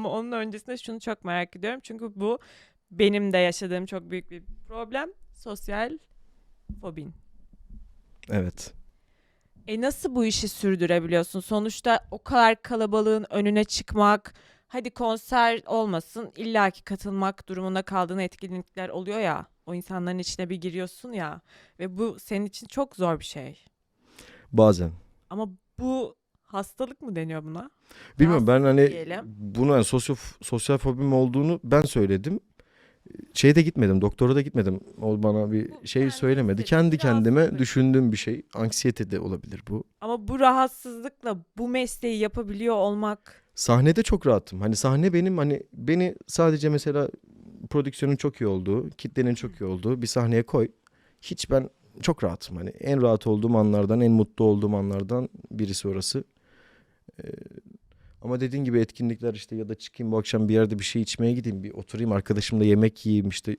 Ama onun öncesinde şunu çok merak ediyorum. Çünkü bu benim de yaşadığım çok büyük bir problem. Sosyal fobin. Evet. E nasıl bu işi sürdürebiliyorsun? Sonuçta o kadar kalabalığın önüne çıkmak, hadi konser olmasın, illaki katılmak durumunda kaldığın etkinlikler oluyor ya. O insanların içine bir giriyorsun ya ve bu senin için çok zor bir şey. Bazen. Ama bu hastalık mı deniyor buna? Bilmiyorum ben hani diyelim. bunu hani sosyo, sosyal fobim olduğunu ben söyledim. Şeye de gitmedim, doktora da gitmedim. O bana bir Bu şey kendi söylemedi. Kendi kendime düşündüğüm bir şey. Anksiyete de olabilir bu. Ama bu rahatsızlıkla bu mesleği yapabiliyor olmak Sahnede çok rahatım. Hani sahne benim hani beni sadece mesela prodüksiyonun çok iyi olduğu, kitlenin çok iyi olduğu bir sahneye koy. Hiç ben çok rahatım. Hani en rahat olduğum anlardan, en mutlu olduğum anlardan birisi orası. Ama dediğin gibi etkinlikler işte ya da çıkayım bu akşam bir yerde bir şey içmeye gideyim, bir oturayım arkadaşımla yemek yiyeyim işte